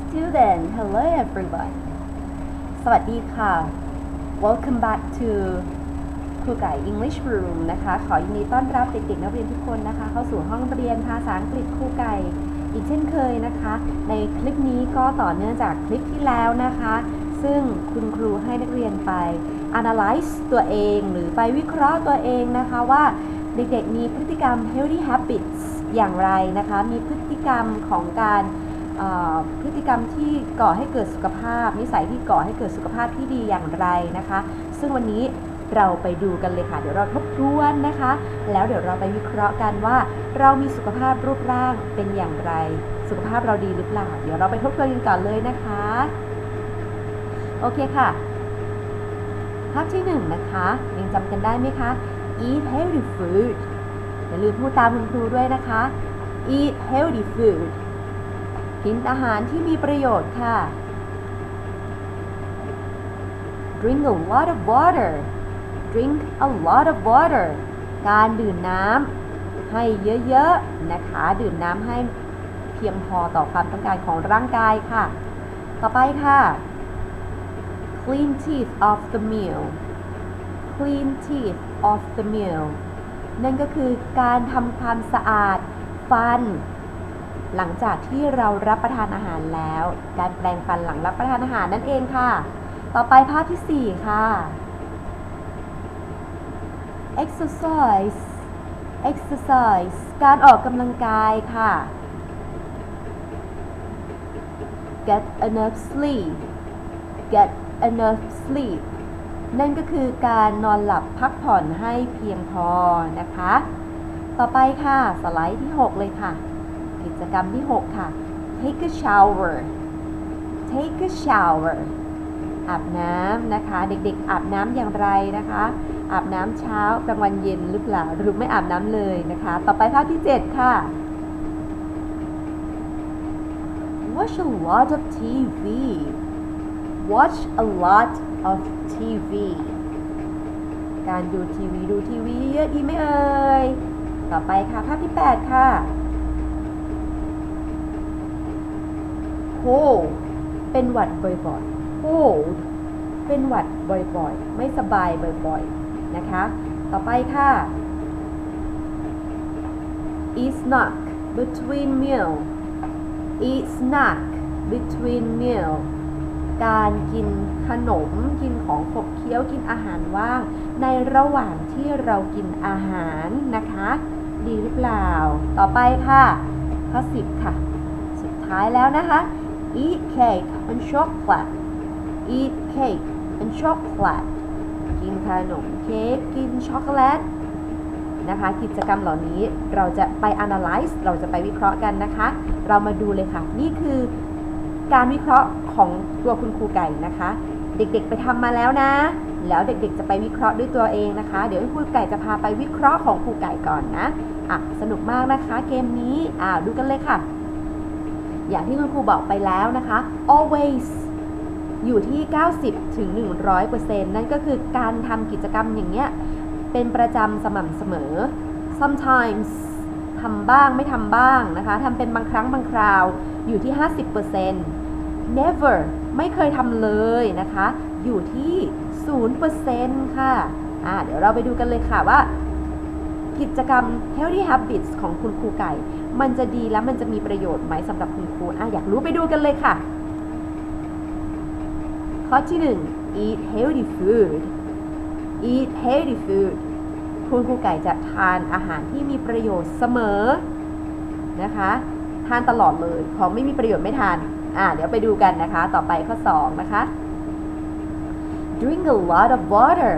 student hello everyone สวัสดีค่ะ welcome back to ครูไก่ English Room นะคะ ขอยินดีต้อนรับเด็กๆนักเรียนทุกคนนะคะ เข้าสู่ห้องเรียนภาษาอังกฤษครูไก่ อีกเช่นเคยนะคะ ในคลิปนี้ก็ต่อเนื่องจากคลิปที่แล้วนะคะ ซึ่งคุณครูให้นักเรียนไป analyze ตัวเองหรือไปวิเคราะห์ตัวเองนะคะว่าเด็กๆมีพฤติกรรม healthy habits อย่างไรนะคะ มีพฤติกรรมของการ พฤติกรรมที่ก่อให้เกิดสุขภาพ นิสัยที่ก่อให้เกิดสุขภาพที่ดีอย่างไรนะคะ ซึ่งวันนี้เราไปดูกันเลยค่ะ เดี๋ยวเราทบทวนนะคะ แล้วเดี๋ยวเราไปวิเคราะห์กันว่า เรามีสุขภาพรูปร่างเป็นอย่างไร สุขภาพเราดีหรือเปล่า เดี๋ยวเราไปทบทวนกันก่อนเลยนะคะ โอเคค่ะ ภาพที่หนึ่งนะคะยังจำกันได้ไหมคะ eat healthy food อย่าลืมพูดตามคุณครูด้วยนะคะ eat healthy food กินอาหารที่มีประโยชน์ค่ะ drink a lot of water drink a lot of water การดื่มน้ำให้เยอะๆนะคะ ดื่มน้ำให้เพียงพอต่อความต้องการของร่างกายค่ะ ต่อไปค่ะ clean teeth of the meal clean teeth of the meal นั่นก็คือการทำความสะอาด ฟัน หลังจากที่เรารับประทานอาหารแล้ว การแปรงฟันหลังรับประทานอาหารนั่นเองค่ะ ต่อไปภาพที่ 4 ค่ะ exercise exercise การออกกำลังกายค่ะ get enough sleep get enough sleep นั่นก็คือการนอนหลับพักผ่อนให้เพียงพอนะคะ ต่อไปค่ะ สไลด์ที่ 6 เลยค่ะ กิจกรรมที่ 6 ค่ะ take a shower take a shower อาบน้ำนะคะ เด็กๆ อาบน้ำอย่างไรนะคะ อาบน้ำเช้ากลางวันเย็นหรือเปล่าหรือไม่อาบน้ำเลยนะคะ ต่อไปภาพที่ 7 ค่ะ watch a lot of TV watch a lot of TV การดูทีวีดูทีวีเยอะดีไหมเอ่ย ต่อไปค่ะ ภาพที่ 8 ค่ะ cold เป็นหวัดบ่อยๆ cold เป็นหวัดบ่อยๆ ไม่สบายบ่อยๆ นะคะ ต่อไปค่ะ eat snack between meal eat snack between meal การกินขนมกินของขบเคี้ยวกินอาหารว่าง ในระหว่างที่เรากินอาหารนะคะ ดีหรือเปล่า ต่อไปค่ะข้อ10ค่ะ สุดท้ายแล้วนะคะ eat cake and chocolate eat cake and chocolate กินขนมเค้กกินช็อกโกแลตนะคะกิจกรรมเหล่านี้เราจะไป analyze เราจะไปวิเคราะห์กันนะคะ เรามาดูเลยค่ะ นี่คือการวิเคราะห์ของตัวคุณครูไก่นะคะ เด็กๆไปทำมาแล้วนะ แล้วเด็กๆจะไปวิเคราะห์ด้วยตัวเองนะคะ เดี๋ยวครูไก่จะพาไปวิเคราะห์ของครูไก่ก่อนนะอะสนุกมากนะคะ เกมนี้อ่าดูกันเลยค่ะ อย่างที่คุณครูบอกไปแล้วนะคะ always อยู่ที่ 90 ถึง 100%นั่นก็คือการทำกิจกรรมอย่างเงี้ย เป็นประจำสม่ำเสมอ sometimes ทำบ้างไม่ทำบ้างนะคะทำเป็นบางครั้งบางคราวอยู่ที่ 50% never ไม่เคยทำเลยนะคะ อยู่ที่ 0%ค่ะอ่าเดี๋ยวเราไปดูกันเลยค่ะว่า กิจกรรม healthy habits ของคุณครูไก่ มันจะดีและมันจะมีประโยชน์ไหมสำหรับคุณครูอะอยากรู้ไปดูกันเลยค่ะ ข้อที่ 1 eat healthy food eat healthy food คุณครูไก่จะทานอาหารที่มีประโยชน์เสมอนะคะทานตลอดเลยของไม่มีประโยชน์ไม่ทานอ่าเดี๋ยวไปดูกันนะคะ ต่อไปข้อ 2 นะคะ drink a lot of water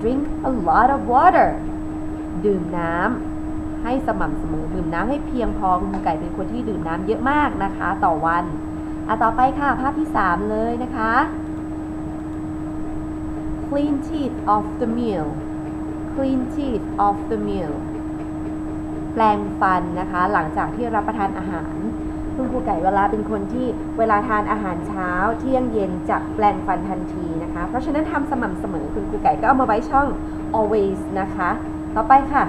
drink a lot of water ดื่มน้ำ ให้สม่ำเสมอดื่มน้ำให้เพียงพอคุณครูไก่เป็นคนที่ดื่มน้ำเยอะมากนะคะ ต่อวันอะต่อไปค่ะภาพที่ 3 เลยนะคะ clean teeth of the meal clean teeth of the meal แปลงฟันนะคะ หลังจากที่รับประทานอาหารคุณครูไก่เวลาเป็นคนที่เวลาทานอาหารเช้า เที่ยงเย็นจะแปลงฟันทันทีนะคะ เพราะฉะนั้นทำสม่ำเสมอคุณครูไก่ก็เอามาไว้ช่อง always นะคะ ต่อไปค่ะ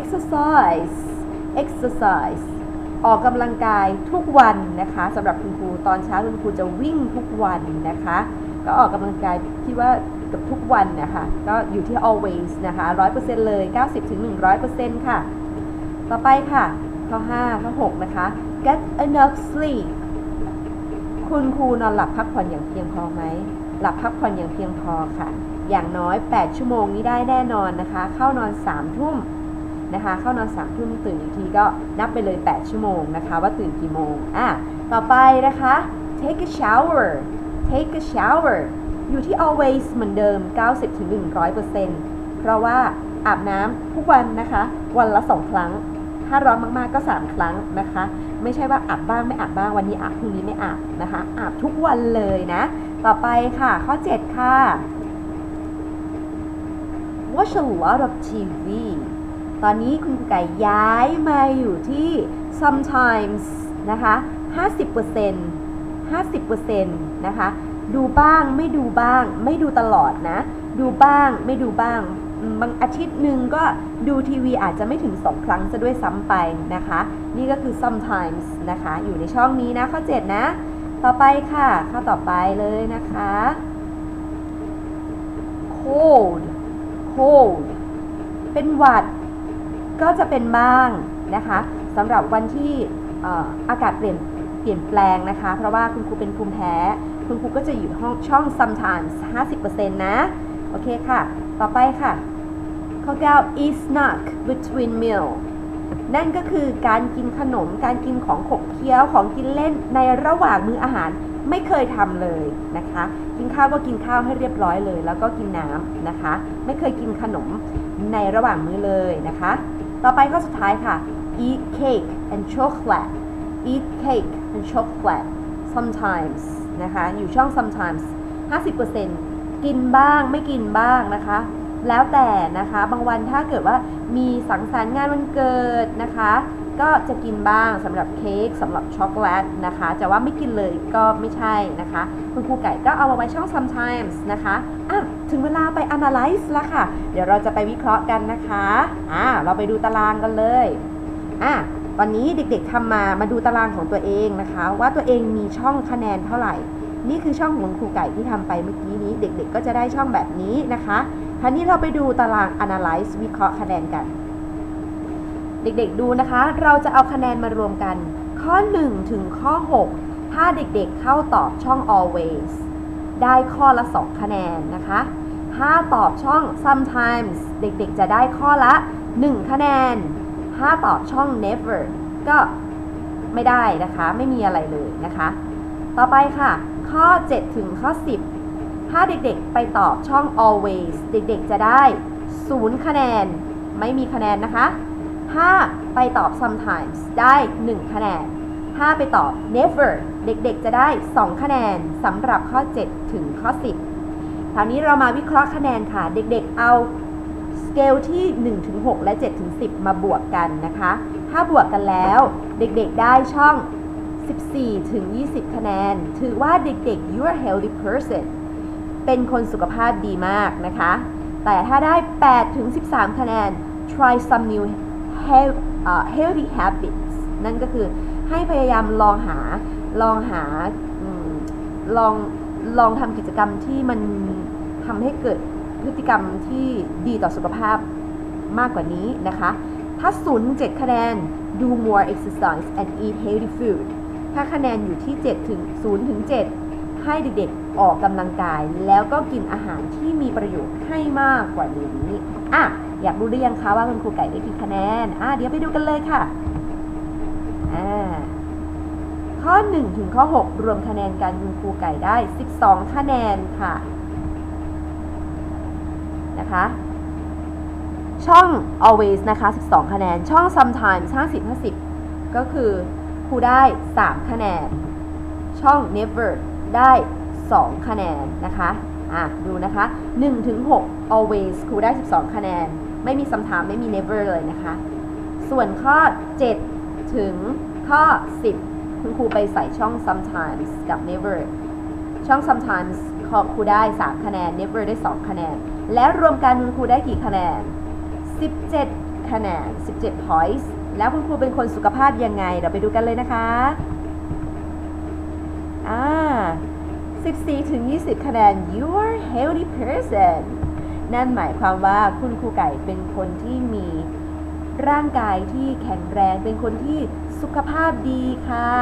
exercise exercise ออกกำลังกายทุกวันนะคะสำหรับคุณครูตอนเช้าคุณครูจะวิ่งทุกวันนะคะ ก็ออกกำลังกายคิดว่ากับทุกวันนะคะก็อยู่ที่ always นะคะ 100%เลย 90ถึง100%ค่ะ ต่อไปค่ะ ข้อ 5 ข้อ 6 นะคะ get enough sleep คุณครูนอนหลับพักผ่อนอย่างเพียงพอไหม หลับพักผ่อนอย่างเพียงพอค่ะ อย่างน้อย 8 ชั่วโมงนี้ได้แน่นอนนะคะ เข้านอน 3 ทุ่ม นะคะ เข้านอน3ทุ่มตื่นอีกทีก็นับไปเลย 8 ชั่วโมงนะคะ ว่าตื่นกี่โมงอะต่อไปนะคะ take a shower take a shower อยู่ที่ always เหมือนเดิม 90-100%เพราะว่าอาบน้ำทุกวันนะคะ วันละ 2 ครั้ง ถ้าร้อนมากๆก็ 3 ครั้งนะคะ ไม่ใช่ว่าอาบบ้างไม่อาบบ้างวันนี้อาบพรุ่งนี้ไม่อาบนะคะ อาบทุกวันเลยนะ ต่อไปค่ะ ข้อ 7 ค่ะ watch a lot of TV ตอนนี้คุณไก่ย้ายมาอยู่ที่ sometimes นะคะ50% 50%นะคะ ดูบ้างไม่ดูบ้าง ไม่ดูตลอดนะ ดูบ้างไม่ดูบ้าง บางอาทิตย์หนึ่งก็ดูทีวีอาจจะไม่ถึง 2 ครั้งซะด้วยซ้ำไปนะคะ นี่ก็คือ sometimes นะคะ อยู่ในช่องนี้นะ ข้อ 7 นะ ต่อไปค่ะ ข้อต่อไปเลยนะคะ cold cold เป็นหวัด ก็จะเป็นบ้างนะคะสำหรับวันที่อากาศเปลี่ยนเปลี่ยนแปลงนะคะ เพราะว่าคุณครูเป็นภูมิแพ้ คุณครูก็จะอยู่ห้องช่อง sometimes 50%นะ โอเคค่ะ ต่อไปค่ะ ข้อ9 eat snack between meal นั่นก็คือการกินขนม การกินของขบเคี้ยว ของกินเล่นในระหว่างมื้ออาหารไม่เคยทำเลยนะคะ กินข้าวก็กินข้าวให้เรียบร้อยเลย แล้วก็กินน้ำนะคะ ไม่เคยกินขนมในระหว่างมื้อเลยนะคะ ต่อไปข้อสุดท้ายค่ะ eat cake and chocolate eat cake and chocolate sometimes นะคะ อยู่ช่อง sometimes 50%กินบ้างไม่กินบ้างนะคะ แล้วแต่นะคะ บางวันถ้าเกิดว่ามีสังสรรค์งานวันเกิดนะคะ ก็จะกินบ้างสำหรับเค้กสำหรับช็อกโกแลตนะคะจะว่าไม่กินเลยก็ไม่ใช่นะคะ คุณครูไก่ก็เอามาไว้ช่อง sometimes นะคะอะถึงเวลาไป analyze แล้วค่ะ เดี๋ยวเราจะไปวิเคราะห์กันนะคะอ่าเราไปดูตารางกันเลยอะวันนี้เด็กๆทำมามาดูตารางของตัวเองนะคะ ว่าตัวเองมีช่องคะแนนเท่าไหร่ นี่คือช่องของครูไก่ที่ทำไปเมื่อกี้นี้ เด็กๆ ก็จะได้ช่องแบบนี้นะคะคราวนี้เราไปดูตาราง analyze วิเคราะห์คะแนนกัน เด็กๆดูนะคะ เราจะเอาคะแนนมารวมกัน ข้อ 1 ถึงข้อ 6 ถ้าเด็กๆเข้าตอบช่อง always ได้ข้อละ 2 คะแนนนะคะ ถ้าตอบช่อง sometimes เด็กๆจะได้ข้อละ 1 คะแนน ถ้าตอบช่อง never ก็ไม่ได้นะคะ ไม่มีอะไรเลยนะคะ ต่อไปค่ะ ข้อ 7 ถึงข้อ 10 ถ้าเด็กๆไปตอบช่อง always เด็กๆจะได้ 0 คะแนน ไม่มีคะแนนนะคะ ถ้าไปตอบ sometimes ได้ 1 คะแนน ถ้าไปตอบ never เด็กๆ จะได้ 2 คะแนนสำหรับข้อ 7 ถึงข้อ 10คราวนี้เรามาวิเคราะห์คะแนนค่ะ เด็กๆ เอาสเกลที่1ถึง6และ7ถึง10 มาบวกกันนะคะ ถ้าบวกกันแล้วเด็กๆ ได้ช่อง 14 ถึง 20 คะแนน ถือว่าเด็กๆ you are healthy person เป็นคนสุขภาพดีมากนะคะ แต่ถ้าได้ 8 ถึง 13 คะแนน try some new healthy habits นั่นก็คือให้พยายามลองหาลองหาอลองลองทำกิจกรรมที่มันทำให้เกิดพฤติกรรมที่ดีต่อสุขภาพมากกว่านี้นะคะ ถ้า0ถึง7คะแนน do more exercise and eat healthy food ถ้าคะแนนอยู่ที่7ถึง0ถึง7ให้เด็กๆ ออกกำลังกายแล้วก็กินอาหารที่มีประโยชน์ให้มากกว่านี้อะอยากรู้หรือยังคะว่าคุณครูไก่ได้กี่คะแนนอะเดี๋ยวไปดูกันเลยค่ะอ่าข้อ 1 ถึงข้อ 6 รวมคะแนนกันคุณครูไก่ได้ 12 คะแนนค่ะนะคะช่อง always นะคะ 12 คะแนน ช่อง sometimes 50 50 ก็คือครูได้ 3 คะแนน ช่อง never ได้ 2 คะแนนนะคะอะดูนะคะ1ถึง6 always ครูได้ 12 คะแนน ไม่มี sometimes ไม่มี never เลยนะคะ ส่วนข้อ 7 ถึงข้อ 10 คุณครูไปใส่ช่อง sometimes กับ never ช่อง sometimes ของครูได้ 3 คะแนน never ได้ 2 คะแนน แล้วรวมกันคุณครูได้กี่คะแนน 17 คะแนน 17 points แล้วคุณครูเป็นคนสุขภาพยังไง เราไปดูกันเลยนะคะ อ่า 14 ถึง 20 คะแนน you are healthy person นั่นหมายความว่าคุณครูไก่เป็นคนที่มีร่างกายที่แข็งแรง เป็นคนที่สุขภาพดีค่ะ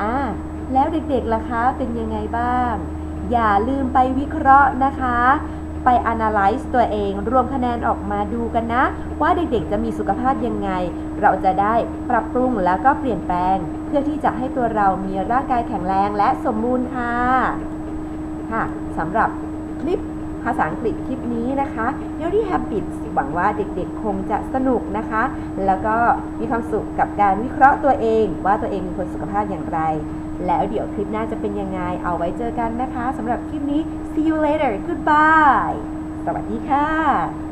อ่าแล้วเด็กๆล่ะคะ เป็นยังไงบ้าง อย่าลืมไปวิเคราะห์นะคะ ไป analyze ตัวเอง รวมคะแนนออกมาดูกันนะ ว่าเด็กๆ จะมีสุขภาพยังไง เราจะได้ปรับปรุงแล้วก็เปลี่ยนแปลง เพื่อที่จะให้ตัวเรามีร่างกายแข็งแรงและสมบูรณ์ค่ะค่ะสำหรับคลิปภาษาอังกฤษคลิปนี้นะคะ h e a l t y Habits หวังว่าเด็กๆ คงจะสนุกนะคะ แล้วก็มีความสุขกับการวิเคราะห์ตัวเอง ว่าตัวเองมีคนสุขภาพอย่างไร แล้วเดี๋ยวคลิปหน้าจะเป็นยังไง เอาไว้เจอกันนะคะสำหรับคลิปนี้ see you later goodbye สวัสดีค่ะ